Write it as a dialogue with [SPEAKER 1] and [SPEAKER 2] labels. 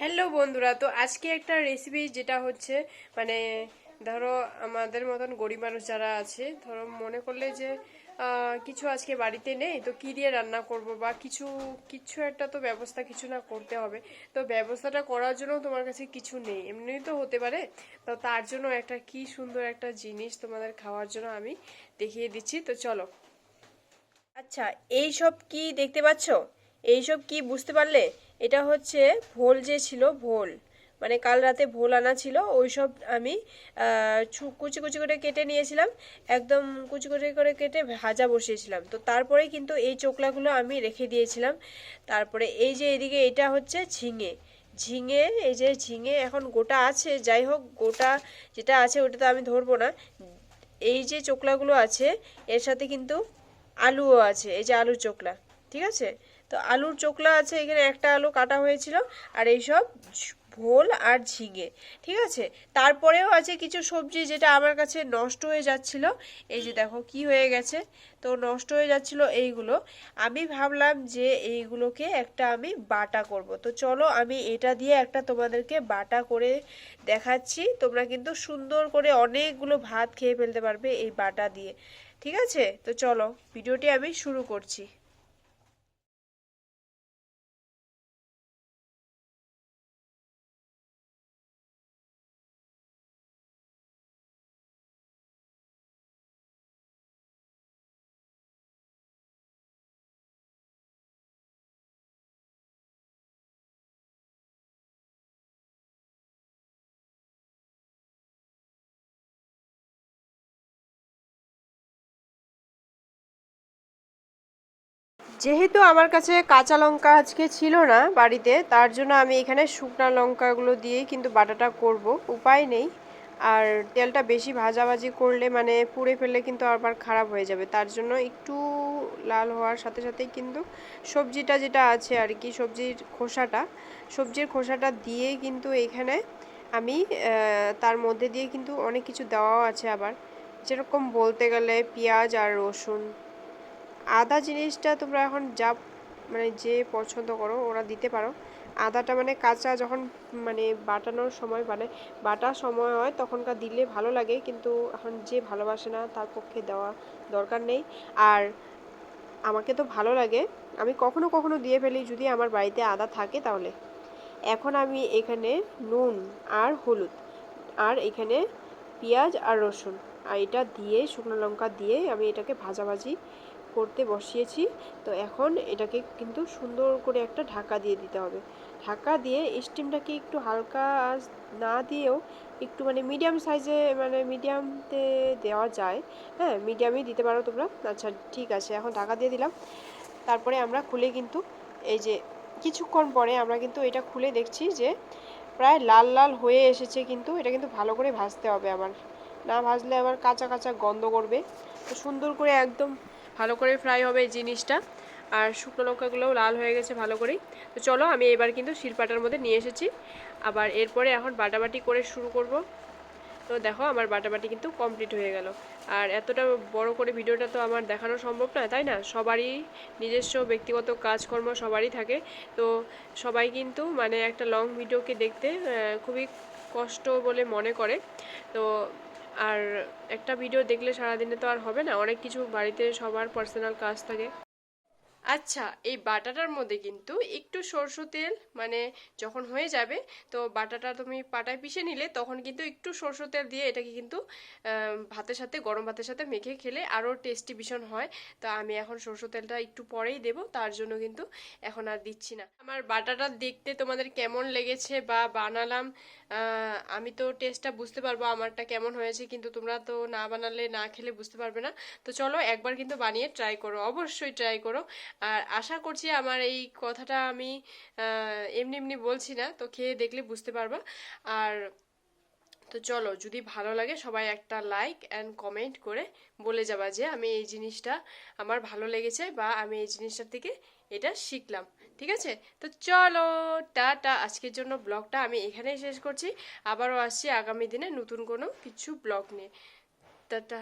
[SPEAKER 1] Hello বন্ধুরা, তো আজকে একটা রেসিপি যেটা হচ্ছে মানে ধরো আমাদের মতন গরিব মানুষ যারা আছে, ধরো মনে করলে যে কিছু আজকে বাড়িতে নেই, তো কি দিয়ে রান্না করব বা কিছু কিছু একটা তো ব্যবস্থা কিছু না করতে হবে। তো ব্যবস্থাটা করার জন্য তোমার কাছে কিছু নেই, এমনি তো হতে পারে। তো তার জন্য একটা কি সুন্দর একটা জিনিস তোমাদের খাওয়ার জন্য আমি দেখিয়ে দিচ্ছি, তো চলো। আচ্ছা এই সব কি দেখতে পাচ্ছ? এইসব কি বুঝতে পারলে? এটা হচ্ছে ভোল যে ছিল, ভোল। মানে কাল রাতে ভোল আনা ছিল ওই সব আমি কুচি কুচি করে কেটে নিয়েছিলাম। একদম কুচি কুচি করে কেটে ভাজা বসিয়েছিলাম। তো তারপরে কিন্তু এই চোকলাগুলো আমি রেখে দিয়েছিলাম। তারপরে এই যে এদিকে এটা হচ্ছে ঝিঙে। ঝিঙে, এই যে ঝিঙে এখন গোটা আছে, যাই হোক, গোটা যেটা আছে ওটা তো আমি ধরবো না। এই যে চোকলাগুলো আছে, এর সাথে কিন্তু আলুও আছে, এই যে আলুর চোকলা, ঠিক আছে? তো আলুর চোকলা আছে, এখানে একটা আলু কাটা হয়েছিল, আর এইসব ভোল আর ঝিঙে, ঠিক আছে? তারপরেও আছে কিছু সবজি যেটা আমার কাছে নষ্ট হয়ে যাচ্ছিল। এই যে দেখো কি হয়ে গেছে, তো নষ্ট হয়ে যাচ্ছিল এইগুলো। আমি ভাবলাম যে এইগুলোকে একটা আমি বাটা করব। তো চলো আমি এটা দিয়ে একটা তোমাদেরকে বাটা করে দেখাচ্ছি। তোমরা কিন্তু সুন্দর করে অনেকগুলো ভাত খেয়ে ফেলতে পারবে এই বাটা দিয়ে, ঠিক আছে? তো চলো, ভিডিওটি আমি শুরু করছি। যেহেতু আমার কাছে কাঁচা লঙ্কা আজকে ছিল না বাড়িতে, তার জন্য আমি এখানে শুকনো লঙ্কাগুলো দিয়েই কিন্তু বাটাটা করব। উপায় নেই। আর তেলটা বেশি ভাজাভাজি করলে মানে পুড়ে ফেললে কিন্তু আবার খারাপ হয়ে যাবে। তার জন্য একটু লাল হওয়ার সাথে সাথেই কিন্তু সবজিটা যেটা আছে আর কি, সবজির খোসাটা সবজির খোসাটা দিয়ে কিন্তু এখানে আমি তার মধ্যে দিয়ে কিন্তু অনেক কিছু দেওয়াও আছে আবার। যেরকম বলতে গেলে পেঁয়াজ আর রসুন। আদা জিনিসটা তোমরা এখন যা মানে যে পছন্দ করো, ওরা দিতে পারো। আদাটা মানে কাঁচা যখন মানে বাটানোর সময় মানে বাটার সময় হয় তখনকার দিলে ভালো লাগে, কিন্তু এখন যে ভালোবাসে না তার পক্ষে দেওয়া দরকার নেই। আর আমাকে তো ভালো লাগে। আমি কখনো কখনো দিয়ে ফেলি, যদি আমার বাড়িতে আদা থাকে তাহলে। এখন আমি এখানে নুন আর হলুদ আর এখানে পেঁয়াজ আর রসুন। আর এটা দিয়ে, শুকনো লঙ্কা দিয়ে আমি এটাকে ভাজাভাজি করতে বসিয়েছি। তো এখন এটাকে কিন্তু সুন্দর করে একটা ঢাকা দিয়ে দিতে হবে। ঢাকা দিয়ে স্টিমটাকে একটু হালকা না দিয়েও একটু মানে মিডিয়াম সাইজে মানে মিডিয়ামতে দেওয়া যায়। হ্যাঁ মিডিয়ামই দিতে পারো তোমরা। আচ্ছা ঠিক আছে, এখন ঢাকা দিয়ে দিলাম। তারপরে আমরা খুলে কিন্তু এই যে কিছুক্ষণ পরে আমরা কিন্তু এটা খুলে দেখছি যে প্রায় লাল লাল হয়ে এসেছে কিন্তু এটা কিন্তু ভালো করে ভাজতে হবে আমার না ভাজলে আবার কাঁচা কাঁচা গন্ধ করবে। তো সুন্দর করে একদম ভালো করে ফ্রাই হবে এই জিনিসটা। আর শুকনো লঙ্কাগুলোও লাল হয়ে গেছে ভালো করেই। তো চলো, আমি এবার কিন্তু শিলপাটার মধ্যে নিয়ে এসেছি। আবার এরপরে এখন বাটাবাটি করে শুরু করব। তো দেখো, আমার বাটাবাটি কিন্তু কমপ্লিট হয়ে গেল। আর এতটা বড় করে ভিডিওটা তো আমার দেখানো সম্ভব না তাই না? সবারই নিজস্ব ব্যক্তিগত কাজকর্ম সবারই থাকে। তো সবাই কিন্তু মানে একটা লং ভিডিওকে দেখতে খুবই কষ্ট বলে মনে করে। তো আর একটা ভিডিও দেখলে সারাদিনে তো আর হবে না, অনেক কিছু বাড়িতে সবার পার্সোনাল কাজ থাকে। আচ্ছা এই বাটাটার মধ্যে কিন্তু একটু সরষে তেল মানে যখন হয়ে যাবে, তো বাটাটা তুমি পাটায় পিষে নিলে তখন কিন্তু একটু সরষে তেল দিয়ে এটাকে কিন্তু ভাতের সাথে, গরম ভাতের সাথে মেখে খেলে আরও টেস্টি ভীষণ হয়। তো আমি এখন সরষে তেলটা একটু পরেই দেব, তার জন্য কিন্তু এখন আর দিচ্ছি না। আমার বাটাটা দেখতে তোমাদের কেমন লেগেছে বা বানালাম আমি তো টেস্টটা বুঝতে পারব আমারটা কেমন হয়েছে, কিন্তু তোমরা তো না বানালে, না খেলে বুঝতে পারবে না। তো চলো একবার কিন্তু বানিয়ে ট্রাই করো, অবশ্যই ট্রাই করো। আর আশা করছি আমার এই কথাটা আমি এমনি এমনি বলছি না, তো খেয়ে দেখলে বুঝতে পারবা। আর তো চলো, যদি ভালো লাগে সবাই একটা লাইক অ্যান্ড কমেন্ট করে বলে যাবা যে আমি এই জিনিসটা আমার ভালো লেগেছে বা আমি এই জিনিসটা থেকে এটা শিখলাম। ঠিক আছে? তো চলো, টাটা। আজকের জন্য ব্লগটা আমি এখানেই শেষ করছি। আবারও আসছি আগামী দিনে নতুন কোনো কিছু ব্লগ নিয়ে। টাটা।